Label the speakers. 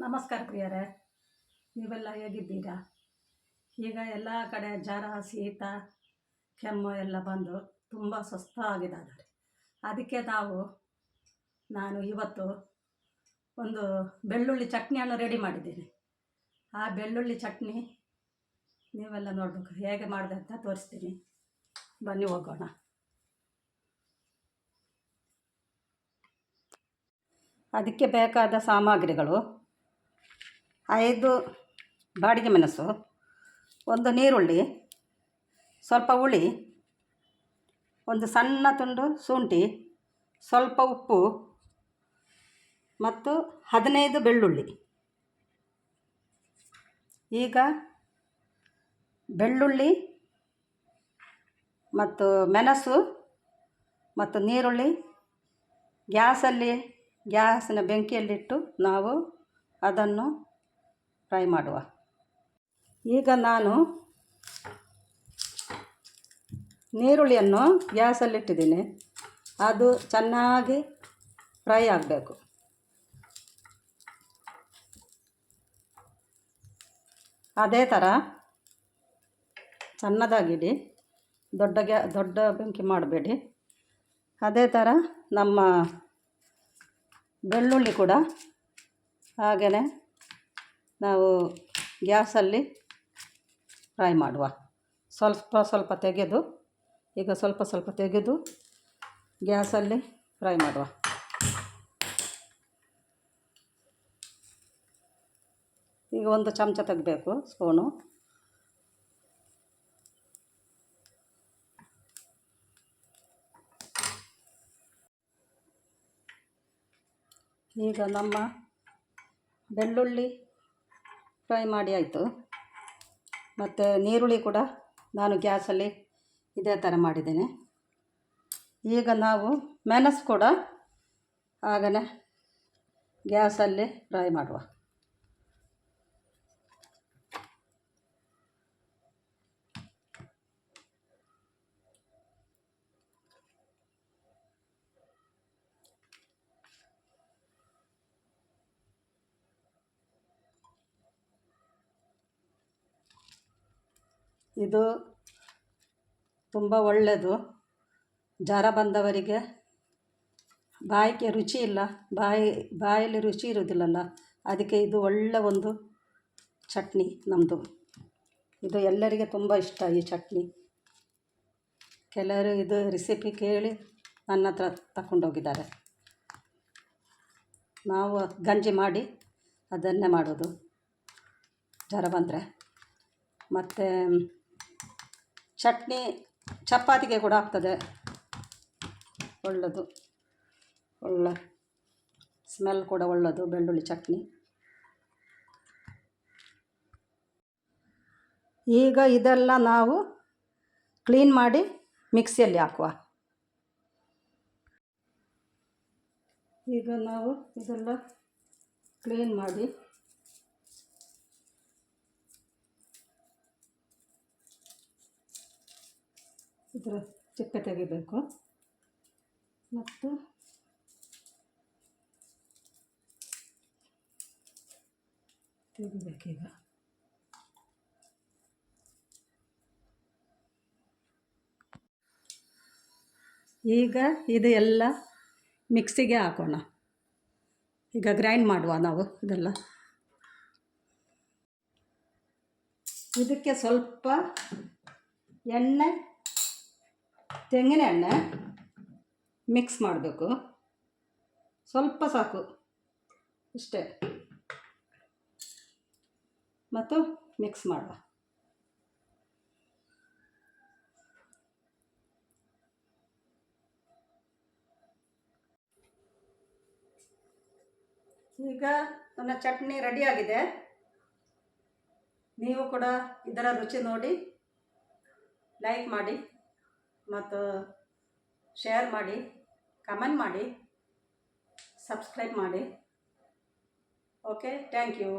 Speaker 1: ನಮಸ್ಕಾರ ಪ್ರಿಯರೇ. ನೀವೆಲ್ಲ ಹೇಗಿದ್ದೀರಾ? ಈಗ ಎಲ್ಲ ಕಡೆ ಜ್ವರ, ಶೀತ, ಕೆಮ್ಮು ಎಲ್ಲ ಬಂದು ತುಂಬ ಸ್ವಸ್ಥ ಆಗಿದ್ದಾರೆ ಅದಕ್ಕೆ ನಾವು, ನಾನು ಇವತ್ತು ಒಂದು ಬೆಳ್ಳುಳ್ಳಿ ಚಟ್ನಿಯನ್ನು ರೆಡಿ ಮಾಡಿದ್ದೀನಿ. ಆ ಬೆಳ್ಳುಳ್ಳಿ ಚಟ್ನಿ ನೀವೆಲ್ಲ ನೋಡಬೇಕು. ಹೇಗೆ ಮಾಡಿದೆ ಅಂತ ತೋರಿಸ್ತೀನಿ. ಬನ್ನಿ ಹೋಗೋಣ. ಅದಕ್ಕೆ ಬೇಕಾದ ಸಾಮಗ್ರಿಗಳು. ಐದು ಬಾಡಿಗೆ ಮೆಣಸು, ಒಂದು ನೀರುಳ್ಳಿ, ಸ್ವಲ್ಪ ಹುಳಿ, ಒಂದು ಸಣ್ಣ ತುಂಡು ಶುಂಠಿ, ಸ್ವಲ್ಪ ಉಪ್ಪು ಮತ್ತು ಹದಿನೈದು ಬೆಳ್ಳುಳ್ಳಿ. ಈಗ ಬೆಳ್ಳುಳ್ಳಿ ಮತ್ತು ಮೆಣಸು ಮತ್ತು ನೀರುಳ್ಳಿ ಗ್ಯಾಸಲ್ಲಿ, ಗ್ಯಾಸಿನ ಬೆಂಕಿಯಲ್ಲಿಟ್ಟು ನಾವು ಅದನ್ನು ಫ್ರೈ ಮಾಡುವ. ಈಗ ನಾನು ನೀರುಳ್ಳಿಯನ್ನು ಗ್ಯಾಸಲ್ಲಿಟ್ಟಿದ್ದೀನಿ. ಅದು ಚೆನ್ನಾಗಿ ಫ್ರೈ ಆಗಬೇಕು. ಅದೇ ಥರ ಸಣ್ಣದಾಗಿಡಿ, ದೊಡ್ಡ ಗ್ಯಾ, ದೊಡ್ಡ ಬೆಂಕಿ ಮಾಡಬೇಡಿ. ಅದೇ ಥರ ನಮ್ಮ ಬೆಳ್ಳುಳ್ಳಿ ಕೂಡ ಹಾಗೆಯೇ ನಾವು ಗ್ಯಾಸಲ್ಲಿ ಫ್ರೈ ಮಾಡುವ. ಸ್ವಲ್ಪ ಸ್ವಲ್ಪ ತೆಗೆದು, ಈಗ ಸ್ವಲ್ಪ ಸ್ವಲ್ಪ ತೆಗೆದು ಗ್ಯಾಸಲ್ಲಿ ಫ್ರೈ ಮಾಡುವ. ಈಗ ಒಂದು ಚಮಚ ತೆಗಬೇಕು ಸ್ಪೂನು. ಈಗ ನಮ್ಮ ಬೆಳ್ಳುಳ್ಳಿ ಫ್ರೈ ಮಾಡಿ ಆಯಿತು. ಮತ್ತು ನೀರುಳ್ಳಿ ಕೂಡ ನಾನು ಗ್ಯಾಸಲ್ಲಿ ಇದೇ ಥರ ಮಾಡಿದ್ದೇನೆ. ಈಗ ನಾವು ಮೆಣಸು ಕೂಡ ಹಾಗೇ ಗ್ಯಾಸಲ್ಲಿ ಫ್ರೈ ಮಾಡುವ. ಇದು ತುಂಬ ಒಳ್ಳೆಯದು ಜ್ವರ ಬಂದವರಿಗೆ ಬಾಯಿಗೆ ರುಚಿ ಇಲ್ಲ. ಬಾಯಿ, ಬಾಯಲ್ಲಿ ರುಚಿ ಇರೋದಿಲ್ಲಲ್ಲ ಅದಕ್ಕೆ ಇದು ಒಳ್ಳೆಯ ಒಂದು ಚಟ್ನಿ ನಮ್ಮದು ಇದು ಎಲ್ಲರಿಗೆ ತುಂಬ ಇಷ್ಟ ಈ ಚಟ್ನಿ. ಕೆಲವರು ಇದು ರೆಸಿಪಿ ಕೇಳಿ ನನ್ನ ಹತ್ರ ತಗೊಂಡೋಗಿದ್ದಾರೆ ನಾವು ಗಂಜಿ ಮಾಡಿ ಅದನ್ನೇ ಮಾಡೋದು. ಜ್ವರ ಬಂದರೆ. ಮತ್ತು ಚಟ್ನಿ, ಚಪಾತಿಗೆ ಕೂಡ ಆಗ್ತದೆ. ಒಳ್ಳೆಯದು ಒಳ್ಳೆ ಸ್ಮೆಲ್ ಕೂಡ ಒಳ್ಳೆಯದು ಬೆಳ್ಳುಳ್ಳಿ ಚಟ್ನಿ. ಈಗ ಇದೆಲ್ಲ ನಾವು ಕ್ಲೀನ್ ಮಾಡಿ ಮಿಕ್ಸಿಯಲ್ಲಿ ಹಾಕುವ. ಈಗ ನಾವು ಇದೆಲ್ಲ ಕ್ಲೀನ್ ಮಾಡಿ ಇದರ ಚಿಕ್ಕ ತೆಗಿಬೇಕು. ಮತ್ತು ತೆಗಿಬೇಕೀಗ ಈಗ ಇದು ಎಲ್ಲ ಮಿಕ್ಸಿಗೆ ಹಾಕೋಣ. ಈಗ ಗ್ರೈಂಡ್ ಮಾಡುವ ನಾವು ಇದೆಲ್ಲ. ಇದಕ್ಕೆ ಸ್ವಲ್ಪ ಎಣ್ಣೆ ತೆಂಗಿನ ಎಣ್ಣೆ ಮಿಕ್ಸ್ ಮಾಡಬೇಕು. ಸ್ವಲ್ಪ ಸಾಕು. ಇಷ್ಟೇ. ಮತ್ತು ಮಿಕ್ಸ್ ಮಾಡುವ. ಈಗ ನನ್ನ ಚಟ್ನಿ ರೆಡಿಯಾಗಿದೆ ನೀವು ಕೂಡ ಇದರ ರುಚಿ ನೋಡಿ ಲೈಕ್ ಮಾಡಿ. ಮತ್ತು ಶೇರ್ ಮಾಡಿ ಕಮೆಂಟ್ ಮಾಡಿ ಸಬ್ಸ್ಕ್ರೈಬ್ ಮಾಡಿ. Okay thank you